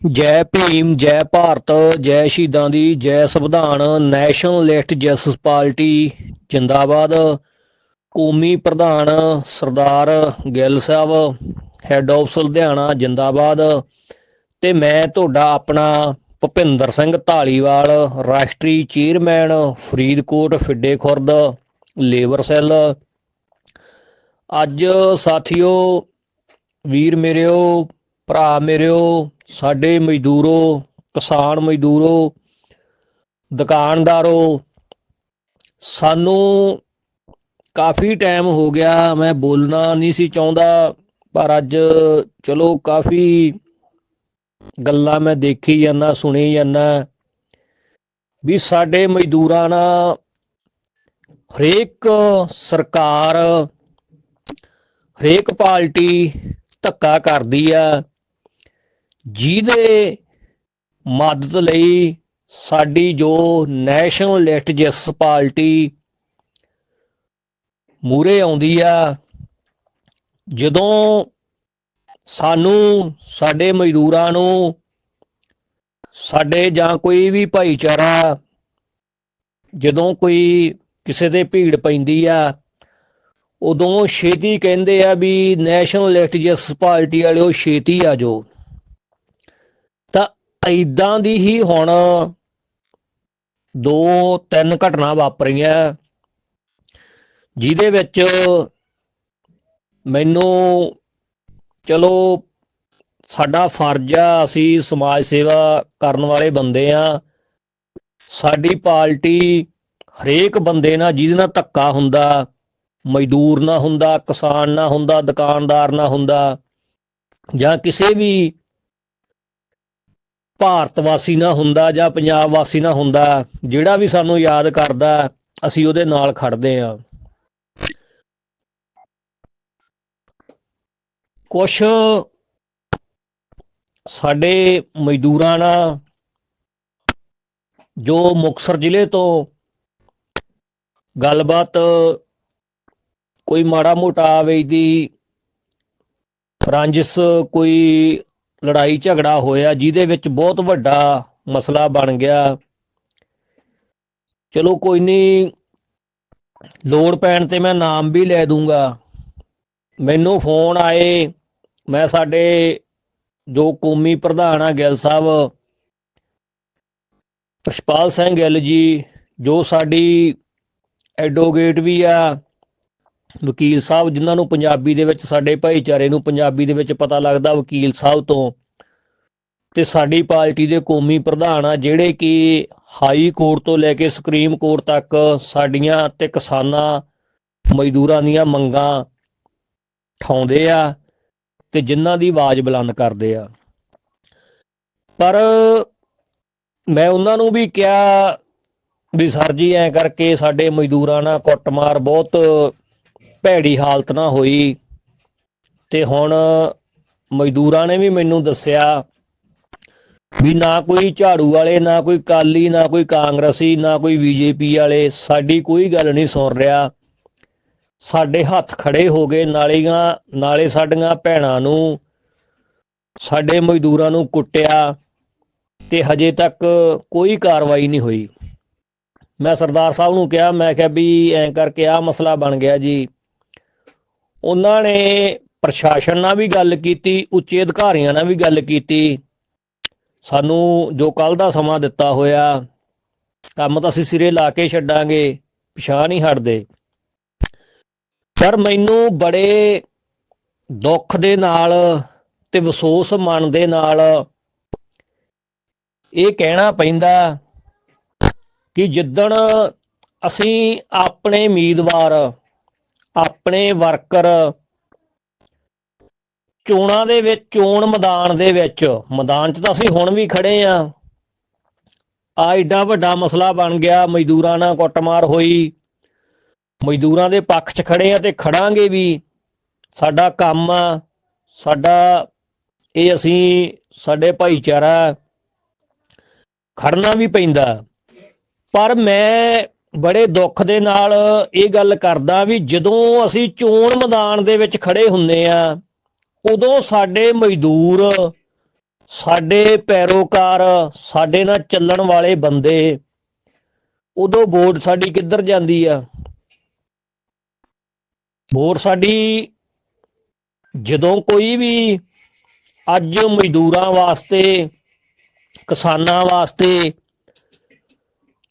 ਜੈ ਭੀਮ, ਜੈ ਭਾਰਤ, ਜੈ ਸ਼ਹੀਦਾਂ ਦੀ ਜੈ ਸੰਵਿਧਾਨ ਨੈਸ਼ਨਲਿਸਟ ਜਸਟਿਸ ਪਾਰਟੀ, ਜਿੰਦਾਬਾਦ। ਕੌਮੀ ਪ੍ਰਧਾਨ ਸਰਦਾਰ ਗਿੱਲ ਸਾਹਿਬ ਹੈੱਡ ਆਫ ਲੁਧਿਆਣਾ, ਜਿੰਦਾਬਾਦ। ਤੇ ਮੈਂ ਤੁਹਾਡਾ ਆਪਣਾ ਭੁਪਿੰਦਰ ਸਿੰਘ ਢਾਲੀਵਾਲ ਰਾਸ਼ਟਰੀ chairman, Faridkot Fidde Khurd, labour cell. ਅੱਜ ਸਾਥੀਓ, ਵੀਰ ਮੇਰਿਓ, ਭਰਾ ਮੇਰਿਓ ਸਾਡੇ ਮਜ਼ਦੂਰੋ, ਕਿਸਾਨ ਮਜ਼ਦੂਰੋ, ਦੁਕਾਨਦਾਰੋ, ਸਾਨੂੰ ਕਾਫੀ ਟਾਈਮ ਹੋ ਗਿਆ, ਮੈਂ ਬੋਲਣਾ ਨਹੀਂ ਸੀ ਚਾਹੁੰਦਾ, ਪਰ ਅੱਜ ਚਲੋ ਕਾਫੀ ਗੱਲਾਂ ਮੈਂ ਦੇਖੀ ਜਾਂਦਾ, ਸੁਣੀ ਜਾਂਦਾ। ਵੀ ਸਾਡੇ ਮਜ਼ਦੂਰਾਂ ਨਾਲ ਹਰੇਕ ਸਰਕਾਰ, ਹਰੇਕ ਪਾਰਟੀ ਧੱਕਾ ਕਰਦੀ ਆ। ਜਿਹਦੇ ਮਦਦ ਲਈ ਸਾਡੀ ਜੋ ਨੈਸ਼ਨਲ ਲਿਸਟ ਜਿਸ ਪਾਰਟੀ ਮੂਰੇ ਆਉਂਦੀ ਆ, ਜਦੋਂ ਸਾਨੂੰ ਸਾਡੇ ਮਜ਼ਦੂਰਾਂ ਨੂੰ, ਸਾਡੇ ਜਾਂ ਕੋਈ ਵੀ ਭਾਈਚਾਰਾ ਜਦੋਂ ਕੋਈ ਕਿਸੇ ਤੇ ਭੀੜ ਪੈਂਦੀ ਆ, ਉਦੋਂ ਛੇਤੀ ਕਹਿੰਦੇ ਆ ਵੀ ਨੈਸ਼ਨਲ ਲਿਸਟ ਜਿਸ ਪਾਰਟੀ ਵਾਲਿਓ ਛੇਤੀ ਆ ਜਾਓ। ਐਦਾਂ ਦੀ ਹੀ ਹੁਣ ਦੋ ਤਿੰਨ ਘਟਨਾ ਵਾਪਰੀਆਂ। ਜਿਹਦੇ ਵਿੱਚ ਮੈਨੂੰ, ਚਲੋ, ਸਾਡਾ ਫਰਜ਼ ਆ, ਅਸੀਂ ਸਮਾਜ ਸੇਵਾ ਕਰਨ ਵਾਲੇ ਬੰਦੇ ਆ। ਸਾਡੀ ਪਾਰਟੀ ਹਰੇਕ ਬੰਦੇ ਨਾਲ ਜਿਹਦੇ ਨਾਲ ਧੱਕਾ ਹੁੰਦਾ, ਮਜ਼ਦੂਰ ਨਾ ਹੁੰਦਾ, ਕਿਸਾਨ ਨਾ ਹੁੰਦਾ, ਦੁਕਾਨਦਾਰ ਨਾ ਹੁੰਦਾ ਜਾਂ ਕਿਸੇ ਵੀ ਭਾਰਤ ਵਾਸੀ ਨਾ ਹੁੰਦਾ ਜਾਂ ਪੰਜਾਬ ਵਾਸੀ ਨਾ ਹੁੰਦਾ, ਜਿਹੜਾ ਵੀ ਸਾਨੂੰ ਯਾਦ ਕਰਦਾ, ਅਸੀਂ ਉਹਦੇ ਨਾਲ ਖੜਦੇ ਆ ਕੁਛ ਸਾਡੇ ਮਜ਼ਦੂਰਾਂ ਨਾਲ ਜੋ ਮੁਕਸਰ ਜ਼ਿਲ੍ਹੇ ਤੋਂ ਗੱਲਬਾਤ ਕੋਈ ਮਾੜਾ ਮੋਟਾ ਆਵੇ ਦੀ ਰਾਂਝਿਸ ਕੋਈ ਲੜਾਈ ਝਗੜਾ ਹੋਇਆ, ਜਿਹਦੇ ਵਿੱਚ ਬਹੁਤ ਵੱਡਾ ਮਸਲਾ ਬਣ ਗਿਆ। ਚਲੋ ਕੋਈ ਨਹੀਂ ਲੋੜ ਪੈਣ ਤੇ ਮੈਂ ਨਾਮ ਵੀ ਲੈ ਦੂੰਗਾ। ਮੈਨੂੰ ਫੋਨ ਆਏ, ਮੈਂ ਸਾਡੇ ਜੋ ਕੌਮੀ ਪ੍ਰਧਾਨ ਆ, ਗਿੱਲ ਸਾਹਿਬ, ਪ੍ਰਸ਼ਪਾਲ ਸਿੰਘ ਗਿੱਲ ਜੀ, ਜੋ ਸਾਡੀ ਐਡਵੋਕੇਟ ਵੀ ਆ ਵਕੀਲ ਸਾਹਿਬ, ਜਿਨ੍ਹਾਂ ਨੂੰ ਪੰਜਾਬੀ ਦੇ ਵਿੱਚ ਸਾਡੇ ਭਾਈਚਾਰੇ ਨੂੰ ਪੰਜਾਬੀ ਦੇ ਵਿੱਚ ਪਤਾ ਲੱਗਦਾ ਵਕੀਲ ਸਾਹਿਬ ਤੋਂ, ਤੇ ਸਾਡੀ ਪਾਰਟੀ ਦੇ ਕੌਮੀ ਪ੍ਰਧਾਨ ਆ, ਜਿਹੜੇ ਕਿ ਹਾਈ ਕੋਰਟ ਤੋਂ ਲੈ ਕੇ ਸੁਪਰੀਮ ਕੋਰਟ ਤੱਕ ਸਾਡੀਆਂ ਤੇ ਕਿਸਾਨਾਂ ਮਜ਼ਦੂਰਾਂ ਦੀਆਂ ਮੰਗਾਂ ਠਾਉਂਦੇ ਆ ਤੇ ਜਿਨ੍ਹਾਂ ਦੀ ਆਵਾਜ਼ ਬੁਲੰਦ ਕਰਦੇ ਆ। ਪਰ ਮੈਂ ਉਹਨਾਂ ਨੂੰ ਵੀ ਕਿਹਾ ਵੀ ਸਰ ਜੀ, ਐ ਕਰਕੇ ਸਾਡੇ ਮਜ਼ਦੂਰਾਂ ਨਾਲ ਕੁੱਟਮਾਰ ਬਹੁਤ ਭੈੜੀ ਹਾਲਤ ਨਾ ਹੋਈ ਤੇ ਹੁਣ ਮਜ਼ਦੂਰਾਂ ਨੇ ਵੀ ਮੈਨੂੰ ਦੱਸਿਆ ਵੀ ਨਾ ਕੋਈ ਝਾੜੂ ਵਾਲੇ, ਨਾ ਕੋਈ ਕਾਲੀ ਨਾ ਕੋਈ ਕਾਂਗਰਸੀ, ਨਾ ਕੋਈ ਬੀਜੇਪੀ ਵਾਲੇ, ਸਾਡੀ ਕੋਈ ਗੱਲ ਨਹੀਂ ਸੁਣ ਰਿਹਾ। ਸਾਡੇ ਹੱਥ ਖੜੇ ਹੋ ਗਏ ਨਾਲੀਆਂ, ਨਾਲੇ ਸਾਡੀਆਂ ਭੈਣਾਂ ਨੂੰ, ਸਾਡੇ ਮਜ਼ਦੂਰਾਂ ਨੂੰ ਕੁੱਟਿਆ ਤੇ ਹਜੇ ਤੱਕ ਕੋਈ ਕਾਰਵਾਈ ਨਹੀਂ ਹੋਈ। ਮੈਂ ਸਰਦਾਰ ਸਾਹਿਬ ਨੂੰ ਕਿਹਾ, ਮੈਂ ਕਿਹਾ ਵੀ ਐਂ ਕਰਕੇ ਆ ਮਸਲਾ ਬਣ ਗਿਆ ਜੀ। ਉਹਨਾਂ ਨੇ ਪ੍ਰਸ਼ਾਸਨ ਨਾਲ ਵੀ ਗੱਲ ਕੀਤੀ, ਉੱਚੇ ਅਧਿਕਾਰੀਆਂ ਨਾਲ ਵੀ ਗੱਲ ਕੀਤੀ। ਸਾਨੂੰ ਜੋ ਕੱਲ ਦਾ ਸਮਾਂ ਦਿੱਤਾ ਹੋਇਆ, ਕੰਮ ਤਾਂ ਅਸੀਂ ਸਿਰੇ ਲਾ ਕੇ ਛੱਡਾਂਗੇ, ਪਛਾਣ ਨਹੀਂ ਹਟਦੇ। ਪਰ ਮੈਨੂੰ ਬੜੇ ਦੁੱਖ ਦੇ ਨਾਲ ਤੇ ਅਫਸੋਸ ਮਨ ਦੇ ਨਾਲ ਇਹ ਕਹਿਣਾ ਪੈਂਦਾ ਕਿ ਜਿੱਦਣ ਅਸੀਂ ਆਪਣੇ ਉਮੀਦਵਾਰ ਆਪਣੇ ਵਰਕਰ ਚੋਣਾਂ ਦੇ ਵਿੱਚ, ਚੋਣ ਮੈਦਾਨ ਦੇ ਵਿੱਚ। ਮੈਦਾਨ 'ਚ ਤਾਂ ਅਸੀਂ ਹੁਣ ਵੀ ਖੜੇ ਆ। ਆ ਏਡਾ ਵੱਡਾ ਮਸਲਾ ਬਣ ਗਿਆ। ਮਜ਼ਦੂਰਾਂ ਨਾਲ ਕੁੱਟਮਾਰ ਹੋਈ। ਮਜ਼ਦੂਰਾਂ ਦੇ ਪੱਖ 'ਚ ਖੜੇ ਆ ਤੇ ਖੜਾਂਗੇ ਵੀ। ਸਾਡਾ ਕੰਮ ਆ। ਸਾਡਾ, ਇਹ ਅਸੀਂ, ਸਾਡੇ ਭਾਈਚਾਰਾ ਖੜਨਾ ਵੀ ਪੈਂਦਾ। ਪਰ ਮੈਂ ਬੜੇ ਦੁੱਖ ਦੇ ਨਾਲ ਇਹ ਗੱਲ ਕਰਦਾ ਵੀ ਜਦੋਂ ਅਸੀਂ ਚੋਣ ਮੈਦਾਨ ਦੇ ਵਿੱਚ ਖੜੇ ਹੁੰਨੇ ਆ ਉਦੋਂ ਸਾਡੇ ਮਜ਼ਦੂਰ, ਸਾਡੇ ਪੈਰੋਕਾਰ, ਸਾਡੇ ਨਾਲ ਚੱਲਣ ਵਾਲੇ ਬੰਦੇ, ਉਦੋਂ ਵੋਟ ਸਾਡੀ ਕਿੱਧਰ ਜਾਂਦੀ ਆ? ਵੋਟ ਸਾਡੀ ਜਦੋਂ ਕੋਈ ਵੀ ਅੱਜ ਮਜ਼ਦੂਰਾਂ ਵਾਸਤੇ, ਕਿਸਾਨਾਂ ਵਾਸਤੇ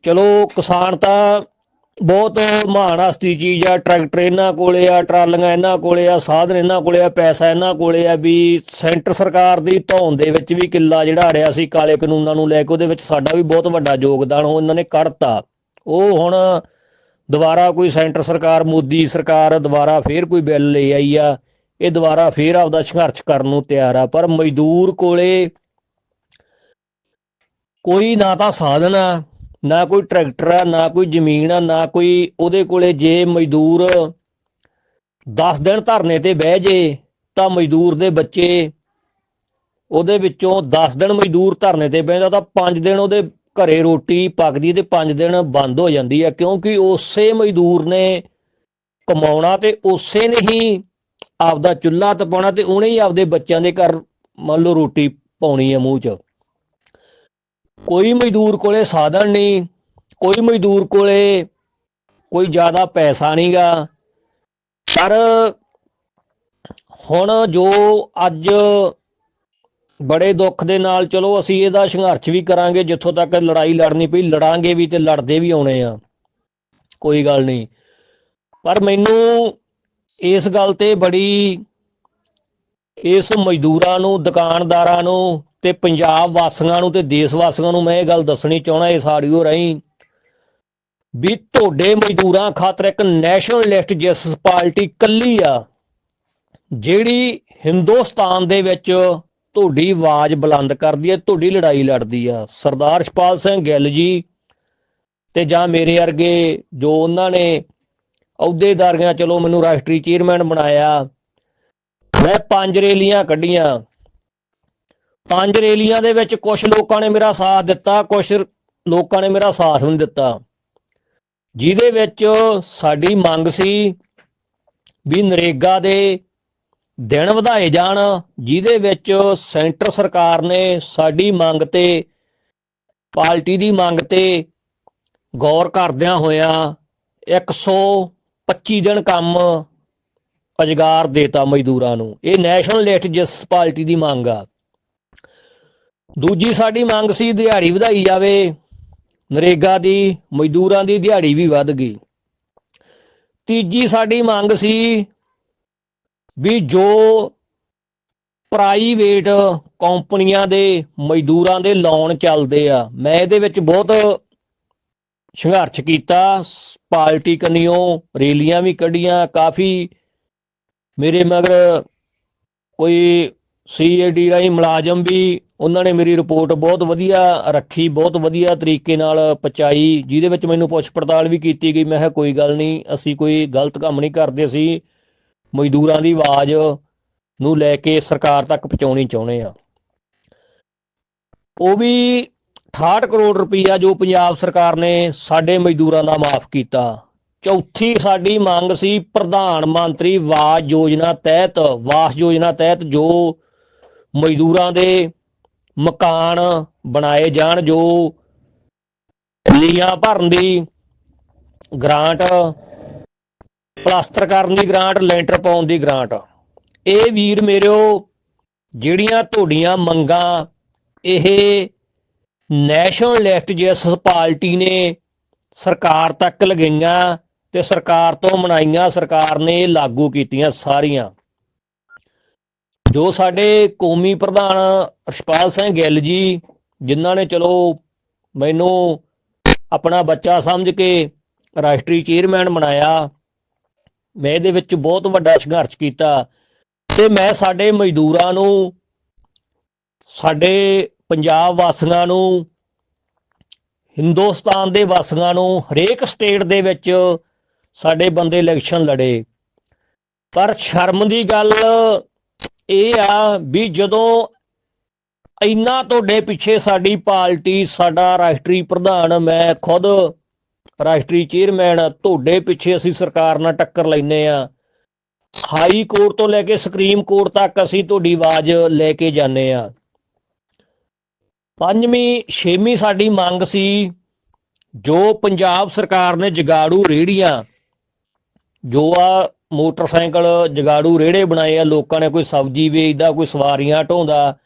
ਚਲੋ ਕਿਸਾਨ ਤਾਂ ਬਹੁਤ ਮਹਾਨ ਹਸਤੀ ਚੀਜ਼ ਆ, ਟਰੈਕਟਰ ਇਹਨਾਂ ਕੋਲੇ ਆ, ਟਰਾਲੀਆਂ ਇਹਨਾਂ ਕੋਲੇ ਆ, ਸਾਧਨ ਇਹਨਾਂ ਕੋਲੇ ਆ, ਪੈਸਾ ਇਹਨਾਂ ਕੋਲੇ ਆ ਵੀ ਸੈਂਟਰ ਸਰਕਾਰ ਦੀ ਧੌਣ ਦੇ ਵਿੱਚ ਵੀ ਕਿੱਲਾ ਜਿਹੜਾ ਅੜਿਆ ਸੀ ਕਾਲੇ ਕਾਨੂੰਨਾਂ ਨੂੰ ਲੈ ਕੇ ਉਹਦੇ ਵਿੱਚ ਸਾਡਾ ਵੀ ਬਹੁਤ ਵੱਡਾ ਯੋਗਦਾਨ ਉਹ ਇਹਨਾਂ ਨੇ ਕੱਢਤਾ ਉਹ ਹੁਣ ਦੁਬਾਰਾ ਕੋਈ ਸੈਂਟਰ ਸਰਕਾਰ, ਮੋਦੀ ਸਰਕਾਰ ਦੁਬਾਰਾ ਫੇਰ ਕੋਈ ਬਿੱਲ ਲੈ ਆਈ ਆ, ਇਹ ਦੁਬਾਰਾ ਫੇਰ ਆਪਦਾ ਸੰਘਰਸ਼ ਕਰਨ ਨੂੰ ਤਿਆਰ ਆ, ਪਰ ਮਜ਼ਦੂਰ ਕੋਲੇ ਕੋਈ ਨਾ ਤਾਂ ਸਾਧਨ ਆ ਨਾ ਕੋਈ ਟਰੈਕਟਰ ਆ, ਨਾ ਕੋਈ ਜ਼ਮੀਨ ਆ, ਨਾ ਕੋਈ ਉਹਦੇ ਕੋਲੇ ਜੇ ਮਜ਼ਦੂਰ 10 ਦਿਨ ਧਰਨੇ ਤੇ ਬਹਿ ਜੇ ਤਾਂ ਮਜ਼ਦੂਰ ਦੇ ਬੱਚੇ ਉਹਦੇ ਵਿੱਚੋਂ 10 ਦਿਨ ਮਜ਼ਦੂਰ ਧਰਨੇ ਤੇ ਬਹਿੰਦਾ ਤਾਂ 5 ਦਿਨ ਉਹਦੇ ਘਰੇ ਰੋਟੀ ਪੱਕਦੀ ਤੇ 5 ਦਿਨ ਬੰਦ ਹੋ ਜਾਂਦੀ ਹੈ ਕਿਉਂਕਿ ਉਸੇ ਮਜ਼ਦੂਰ ਨੇ ਕਮਾਉਣਾ ਤੇ ਉਸੇ ਨੇ ਹੀ ਆਪਦਾ ਚੁੱਲ੍ਹਾ ਤਪਾਉਣਾ ਤੇ ਉਹਨੇ ਹੀ ਆਪਦੇ ਬੱਚਿਆਂ ਦੇ ਘਰ ਮੰਨ ਲਓ ਰੋਟੀ ਪਾਉਣੀ ਹੈ ਮੂੰਹ 'ਚ। ਕੋਈ ਮਜ਼ਦੂਰ ਕੋਲੇ ਸਾਧਨ ਨਹੀਂ, ਕੋਈ ਮਜ਼ਦੂਰ ਕੋਲੇ ਕੋਈ ਜ਼ਿਆਦਾ ਪੈਸਾ ਨਹੀਂਗਾ। ਪਰ ਹੁਣ ਜੋ ਅੱਜ ਬੜੇ ਦੁੱਖ ਦੇ ਨਾਲ ਚਲੋ ਅਸੀਂ ਇਹਦਾ ਸੰਘਰਸ਼ ਵੀ ਕਰਾਂਗੇ, ਜਿੱਥੋਂ ਤੱਕ ਲੜਾਈ ਲੜਨੀ ਪਈ, ਲੜਾਂਗੇ ਵੀ ਤੇ ਲੜਦੇ ਵੀ ਆਉਣੇ ਆ। ਕੋਈ ਗੱਲ ਨਹੀਂ। ਪਰ ਮੈਨੂੰ ਇਸ ਗੱਲ ਤੇ ਬੜੀ, ਇਸ ਮਜ਼ਦੂਰਾਂ ਨੂੰ, ਦੁਕਾਨਦਾਰਾਂ ਨੂੰ ਤੇ ਪੰਜਾਬ ਵਾਸੀਆਂ ਨੂੰ ਤੇ ਦੇਸ਼ ਵਾਸੀਆਂ ਨੂੰ ਮੈਂ ਇਹ ਗੱਲ ਦੱਸਣੀ ਚਾਹਣਾ ਇਸ ਆਡੀਓ ਰਾਹੀਂ, ਵੀ ਤੁਹਾਡੇ ਮਜ਼ਦੂਰਾਂ ਖਾਤਰ ਇੱਕ ਨੈਸ਼ਨਲ ਲਿਸਟ ਜਿਸ ਪਾਰਟੀ ਕੱਲੀ ਆ, ਜਿਹੜੀ ਹਿੰਦੁਸਤਾਨ ਦੇ ਵਿੱਚ ਤੁਹਾਡੀ ਆਵਾਜ਼ ਬੁਲੰਦ ਕਰਦੀ ਹੈ, ਤੁਹਾਡੀ ਲੜਾਈ ਲੜਦੀ ਆ। ਸਰਦਾਰ ਸ਼ਪਾਲ ਸਿੰਘ ਗਿੱਲ ਜੀ ਤੇ ਜਾਂ ਮੇਰੇ ਵਰਗੇ ਜੋ ਉਹਨਾਂ ਨੇ ਅਹੁਦੇਦਾਰੀਆਂ ਚਲੋ ਮੈਨੂੰ ਰਾਸ਼ਟਰੀ ਚੇਅਰਮੈਨ ਬਣਾਇਆ, ਮੈਂ ਪੰਜ ਰੇਲੀਆਂ ਕੱਢੀਆਂ। ਪੰਜ ਰੇਲੀਆਂ ਦੇ ਵਿੱਚ ਕੁਝ ਲੋਕਾਂ ਨੇ ਮੇਰਾ ਸਾਥ ਦਿੱਤਾ ਕੁਝ ਲੋਕਾਂ ਨੇ ਮੇਰਾ ਸਾਥ ਨਹੀਂ ਦਿੱਤਾ। ਜਿਹਦੇ ਵਿੱਚ ਸਾਡੀ ਮੰਗ ਸੀ ਵੀ ਨਰੇਗਾ ਦੇ ਦਿਨ ਵਧਾਏ ਜਾਣ, ਜਿਹਦੇ ਵਿੱਚ ਸੈਂਟਰ ਸਰਕਾਰ ਨੇ ਸਾਡੀ ਮੰਗ ਤੇ, ਪਾਰਟੀ ਦੀ ਮੰਗ ਤੇ ਗੌਰ ਕਰਦਿਆਂ ਹੋਇਆਂ 125 ਦਿਨ ਕੰਮ ਅਜਗਾਰ ਦੇਤਾ ਮਜ਼ਦੂਰਾਂ ਨੂੰ। ਇਹ ਨੈਸ਼ਨਲ ਲਿਸਟ ਜਿਸ ਪਾਰਟੀ ਦੀ ਮੰਗ ਆ। ਦੂਜੀ ਸਾਡੀ ਮੰਗ ਸੀ ਦਿਹਾੜੀ ਵਧਾਈ ਜਾਵੇ। ਨਰੇਗਾ ਦੀ, ਮਜ਼ਦੂਰਾਂ ਦੀ ਦਿਹਾੜੀ ਵੀ ਵੱਧ ਗਈ। ਤੀਜੀ ਸਾਡੀ ਮੰਗ ਸੀ ਵੀ ਜੋ ਪ੍ਰਾਈਵੇਟ ਕੰਪਨੀਆਂ ਦੇ ਮਜ਼ਦੂਰਾਂ ਦੇ ਲੋਨ ਚੱਲਦੇ ਆ, ਮੈਂ ਇਹਦੇ ਵਿੱਚ ਬਹੁਤ ਸੰਘਰਸ਼ ਕੀਤਾ। ਪਾਰਟੀ ਕੰਨਿਓ, ਰੈਲੀਆਂ ਵੀ ਕੱਢੀਆਂ, ਕਾਫੀ ਮੇਰੇ ਮਗਰ ਕੋਈ ਸੀਏਡੀ ਰਾਹੀਂ ਮੁਲਾਜ਼ਮ ਵੀ ਉਹਨਾਂ ਨੇ ਮੇਰੀ ਰਿਪੋਰਟ ਬਹੁਤ ਵਧੀਆ ਰੱਖੀ, ਬਹੁਤ ਵਧੀਆ ਤਰੀਕੇ ਨਾਲ ਪਹੁੰਚਾਈ, ਜਿਹਦੇ ਵਿੱਚ ਮੈਨੂੰ ਪੁੱਛ ਪੜਤਾਲ ਵੀ ਕੀਤੀ ਗਈ। ਮੈਂ ਕਿਹਾ, ਕੋਈ ਗੱਲ ਨਹੀਂ, ਅਸੀਂ ਕੋਈ ਗਲਤ ਕੰਮ ਨਹੀਂ ਕਰਦੇ ਸੀ ਮਜ਼ਦੂਰਾਂ ਦੀ ਆਵਾਜ਼ ਨੂੰ ਲੈ ਕੇ ਸਰਕਾਰ ਤੱਕ ਪਹੁੰਚਾਉਣੀ ਚਾਹੁੰਦੇ ਆ ਉਹ ਵੀ 68 ਕਰੋੜ ਰੁਪਈਆ ਜੋ ਪੰਜਾਬ ਸਰਕਾਰ ਨੇ ਸਾਡੇ ਮਜ਼ਦੂਰਾਂ ਦਾ ਮਾਫ ਕੀਤਾ। ਚੌਥੀ ਸਾਡੀ ਮੰਗ ਸੀ ਪ੍ਰਧਾਨ ਮੰਤਰੀ ਆਵਾਸ ਯੋਜਨਾ ਤਹਿਤ, ਵਾਸ ਯੋਜਨਾ ਤਹਿਤ ਜੋ ਮਜ਼ਦੂਰਾਂ ਦੇ ਮਕਾਨ ਬਣਾਏ ਜਾਣ ਜੋ ਲੀਆਂ ਭਰਨ ਦੀ ਗ੍ਰਾਂਟ, ਪਲਾਸਟਰ ਕਰਨ ਦੀ ਗ੍ਰਾਂਟ, ਲੈਂਟਰ ਪਾਉਣ ਦੀ ਗ੍ਰਾਂਟ। ਇਹ ਵੀਰ ਮੇਰਿਓ, ਜਿਹੜੀਆਂ ਤੁਹਾਡੀਆਂ ਮੰਗਾਂ, ਇਹ ਨੈਸ਼ਨਲ ਲਿਸਟ ਜਿਸ ਪਾਰਟੀ ਨੇ ਸਰਕਾਰ ਤੱਕ ਲਗਾਈਆਂ ਤੇ ਸਰਕਾਰ ਤੋਂ ਮਨਾਈਆਂ, ਸਰਕਾਰ ਨੇ ਲਾਗੂ ਕੀਤੀਆਂ ਸਾਰੀਆਂ। ਜੋ ਸਾਡੇ ਕੌਮੀ ਪ੍ਰਧਾਨ ਰਸ਼ਪਾਲ ਸਿੰਘ ਗਿੱਲ ਜੀ, ਜਿਨ੍ਹਾਂ ਨੇ ਚਲੋ ਮੈਨੂੰ ਆਪਣਾ ਬੱਚਾ ਸਮਝ ਕੇ ਰਾਸ਼ਟਰੀ ਚੇਅਰਮੈਨ ਬਣਾਇਆ, ਮੈਂ ਇਹਦੇ ਵਿੱਚ ਬਹੁਤ ਵੱਡਾ ਸੰਘਰਸ਼ ਕੀਤਾ ਤੇ ਮੈਂ ਸਾਡੇ ਮਜ਼ਦੂਰਾਂ ਨੂੰ, ਸਾਡੇ ਪੰਜਾਬ ਵਾਸੀਆਂ ਨੂੰ, ਹਿੰਦੁਸਤਾਨ ਦੇ ਵਾਸੀਆਂ ਨੂੰ, ਹਰੇਕ ਸਟੇਟ ਦੇ ਵਿੱਚ ਸਾਡੇ ਬੰਦੇ ਇਲੈਕਸ਼ਨ ਲੜੇ। ਪਰ ਸ਼ਰਮ ਦੀ ਗੱਲ ਇਹ ਆ ਵੀ ਜਦੋਂ ਇੰਨਾ ਤੁਹਾਡੇ ਪਿੱਛੇ ਸਾਡੀ ਪਾਰਟੀ, ਸਾਡਾ ਰਾਸ਼ਟਰੀ ਪ੍ਰਧਾਨ, ਮੈਂ ਖੁਦ ਰਾਸ਼ਟਰੀ ਚੇਅਰਮੈਨ, ਤੁਹਾਡੇ ਪਿੱਛੇ ਅਸੀਂ ਸਰਕਾਰ ਨਾਲ ਟੱਕਰ ਲੈਨੇ ਆ ਹਾਈ ਕੋਰਟ ਤੋਂ ਲੈ ਕੇ ਸੁਪਰੀਮ ਕੋਰਟ ਤੱਕ ਅਸੀਂ ਤੁਹਾਡੀ ਆਵਾਜ਼ ਲੈ ਕੇ ਜਾਂਦੇ ਆ ਪੰਜਵੀਂ, ਛੇਵੀਂ ਸਾਡੀ ਮੰਗ ਸੀ, ਜੋ ਪੰਜਾਬ ਸਰਕਾਰ ਨੇ ਜਗਾੜੂ ਰੇੜੀਆਂ, ਜੋ ਆ ਮੋਟਰਸਾਈਕਲ ਜਗਾੜੂ ਰੇੜੇ ਬਣਾਏ ਆ, ਲੋਕਾਂ ਨੇ ਕੋਈ ਸਬਜ਼ੀ ਵੇਚਦਾ, ਕੋਈ ਸਵਾਰੀਆਂ ਢੋਂਦਾ,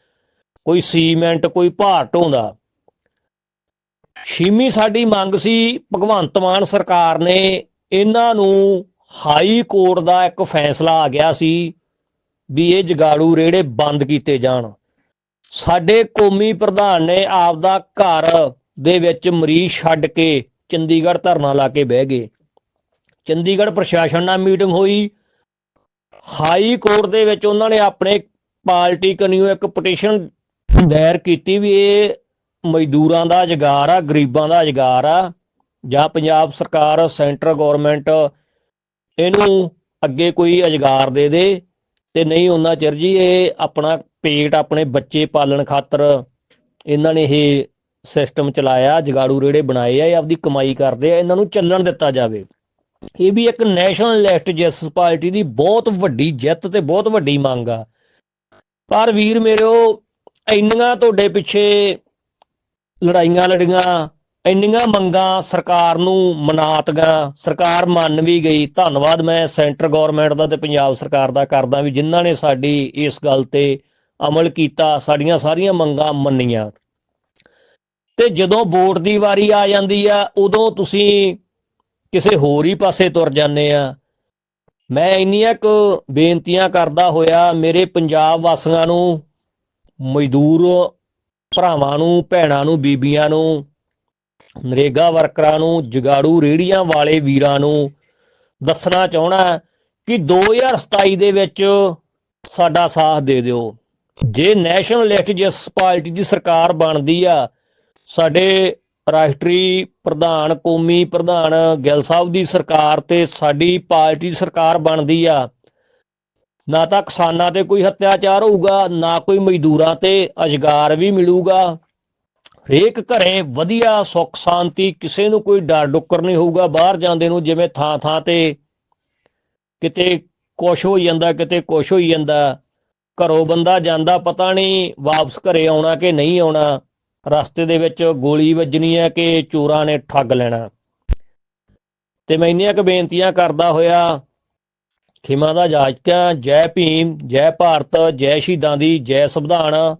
ਕੋਈ ਸੀਮੈਂਟ, ਕੋਈ ਭਾਰ ਢੋਂਦਾ। ਛੇਵੀਂ ਸਾਡੀ ਮੰਗ ਸੀ, ਭਗਵੰਤ ਮਾਨ ਸਰਕਾਰ ਨੇ ਇਹਨਾਂ ਨੂੰ ਹਾਈ ਕੋਰਟ ਦਾ ਇੱਕ ਫੈਸਲਾ ਆ ਗਿਆ ਸੀ ਵੀ ਇਹ ਜਗਾੜੂ ਰੇੜੇ ਬੰਦ ਕੀਤੇ ਜਾਣ। ਸਾਡੇ ਕੌਮੀ ਪ੍ਰਧਾਨ ਨੇ ਆਪਦਾ ਘਰ ਦੇ ਵਿੱਚ ਮਰੀਜ਼ ਛੱਡ ਕੇ ਚੰਡੀਗੜ੍ਹ ਧਰਨਾ ਲਾ ਕੇ ਬਹਿ ਗਏ। ਚੰਡੀਗੜ੍ਹ ਪ੍ਰਸ਼ਾਸਨ ਨਾਲ ਮੀਟਿੰਗ ਹੋਈ। ਹਾਈ ਕੋਰਟ ਦੇ ਵਿੱਚ ਉਹਨਾਂ ਨੇ ਆਪਣੇ ਪਾਰਟੀ ਕਨਿਓ ਇੱਕ ਪਟੀਸ਼ਨ ਦਾਇਰ ਕੀਤੀ ਵੀ ਇਹ ਮਜ਼ਦੂਰਾਂ ਦਾ ਅਜਗਾਰ ਆ, ਗਰੀਬਾਂ ਦਾ ਅਜਗਾਰ ਆ, ਜਾਂ ਪੰਜਾਬ ਸਰਕਾਰ, ਸੈਂਟਰ ਗਵਰਨਮੈਂਟ ਇਹਨੂੰ ਅੱਗੇ ਕੋਈ ਅਜਗਾਰ ਦੇ ਦੇ ਤੇ ਨਹੀਂ ਉਹਨਾਂ ਚਿਰ ਜੀ ਇਹ ਆਪਣਾ ਪੇਟ ਆਪਣੇ ਬੱਚੇ ਪਾਲਣ ਖਾਤਰ ਇਹਨਾਂ ਨੇ ਇਹ ਸਿਸਟਮ ਚਲਾਇਆ, ਜਗਾੜੂ ਰੇੜੇ ਬਣਾਏ ਆ, ਇਹ ਆਪਦੀ ਕਮਾਈ ਕਰਦੇ ਆ, ਇਹਨਾਂ ਨੂੰ ਚੱਲਣ ਦਿੱਤਾ ਜਾਵੇ। ਇਹ ਵੀ ਇੱਕ ਨੈਸ਼ਨਲ ਲੈਫਟ ਜਸਟਿਸ ਪਾਰਟੀ ਦੀ ਬਹੁਤ ਵੱਡੀ ਜਿੱਤ ਤੇ ਬਹੁਤ ਵੱਡੀ ਮੰਗ ਆ। ਪਰ ਵੀਰ ਮੇਰਿਓ, ਇੰਨੀਆਂ ਤੁਹਾਡੇ ਪਿੱਛੇ ਲੜਾਈਆਂ ਲੜੀਆਂ, ਇੰਨੀਆਂ ਮੰਗਾਂ ਸਰਕਾਰ ਨੂੰ ਮਨਾਤ ਮਨਾਤੀਆਂ ਸਰਕਾਰ ਮੰਨ ਵੀ ਗਈ। ਧੰਨਵਾਦ, ਮੈਂ ਸੈਂਟਰ ਗਵਰਨਮੈਂਟ ਦਾ ਤੇ ਪੰਜਾਬ ਸਰਕਾਰ ਦਾ ਕਰਦਾ ਵੀ ਜਿਨ੍ਹਾਂ ਨੇ ਸਾਡੀ ਇਸ ਗੱਲ ਤੇ ਅਮਲ ਕੀਤਾ, ਸਾਡੀਆਂ ਸਾਰੀਆਂ ਮੰਗਾਂ ਮੰਨੀਆਂ। ਤੇ ਜਦੋਂ ਵੋਟ ਦੀ ਵਾਰੀ ਆ ਜਾਂਦੀ ਆ, ਉਦੋਂ ਤੁਸੀਂ ਕਿਸੇ ਹੋਰ ਹੀ ਪਾਸੇ ਤੁਰ ਜਾਂਦੇ ਆ। ਮੈਂ ਇੰਨੀਆਂ ਕੁ ਬੇਨਤੀਆਂ ਕਰਦਾ ਹੋਇਆ ਮੇਰੇ ਪੰਜਾਬ ਵਾਸੀਆਂ ਨੂੰ, ਮਜ਼ਦੂਰ ਭਰਾਵਾਂ ਨੂੰ, ਭੈਣਾਂ ਨੂੰ, ਬੀਬੀਆਂ ਨੂੰ, ਨਰੇਗਾ ਵਰਕਰਾਂ ਨੂੰ, ਜਗਾੜੂ ਰੇੜੀਆਂ ਵਾਲੇ ਵੀਰਾਂ ਨੂੰ ਦੱਸਣਾ ਚਾਹਣਾ ਕਿ 2027 ਦੇ ਵਿੱਚ ਸਾਡਾ ਸਾਥ ਦੇ ਦਿਓ। ਜੇ ਨੈਸ਼ਨਲਿਸਟ ਜਿਸ ਪਾਰਟੀ ਦੀ ਸਰਕਾਰ ਬਣਦੀ ਆ, ਸਾਡੇ ਰਾਸ਼ਟਰੀ ਪ੍ਰਧਾਨ, ਕੌਮੀ ਪ੍ਰਧਾਨ ਗਿੱਲ ਸਾਹਿਬ ਦੀ ਸਰਕਾਰ ਤੇ ਸਾਡੀ ਪਾਰਟੀ ਸਰਕਾਰ ਬਣਦੀ ਆ। ਨਾ ਤਾਂ ਕਿਸਾਨਾਂ ਤੇ ਕੋਈ ਹੱਤਿਆਚਾਰ ਹੋਊਗਾ, ਨਾ ਕੋਈ ਮਜ਼ਦੂਰਾਂ ਤੇ ਅਜਗਾਰ ਵੀ ਮਿਲੂਗਾ। ਹਰੇਕ ਘਰੇ ਵਧੀਆ ਸੁੱਖ, ਸ਼ਾਂਤੀ, ਕਿਸੇ ਨੂੰ ਕੋਈ ਡਰ ਡੁੱਕਰ ਨਹੀਂ ਹੋਊਗਾ, ਬਾਹਰ ਜਾਂਦੇ ਨੂੰ ਜਿਵੇਂ ਥਾਂ ਥਾਂ ਤੇ ਕਿਤੇ ਕੁਛ ਹੋ ਜਾਂਦਾ, ਕਿਤੇ ਕੁਛ ਹੋਈ ਜਾਂਦਾ। ਘਰੋਂ ਬੰਦਾ ਜਾਂਦਾ, ਪਤਾ ਨਹੀਂ ਵਾਪਸ ਘਰੇ ਆਉਣਾ ਕਿ ਨਹੀਂ ਆਉਣਾ। ਰਸਤੇ ਦੇ ਵਿੱਚ ਗੋਲੀ ਵੱਜਣੀ ਹੈ ਕਿ ਚੋਰਾਂ ਨੇ ਠੱਗ ਲੈਣਾ। ਤੇ ਮੈਂ ਇੰਨੀਆਂ ਕੁ ਬੇਨਤੀਆਂ ਕਰਦਾ ਹੋਇਆ, ਖਿਮਾ ਦਾ ਇਜਾਜ਼ਤਾਂ ਜੈ ਭੀਮ, ਜੈ ਭਾਰਤ, ਜੈ ਸ਼ਹੀਦਾਂ ਦੀ ਜੈ ਸੰਵਿਧਾਨ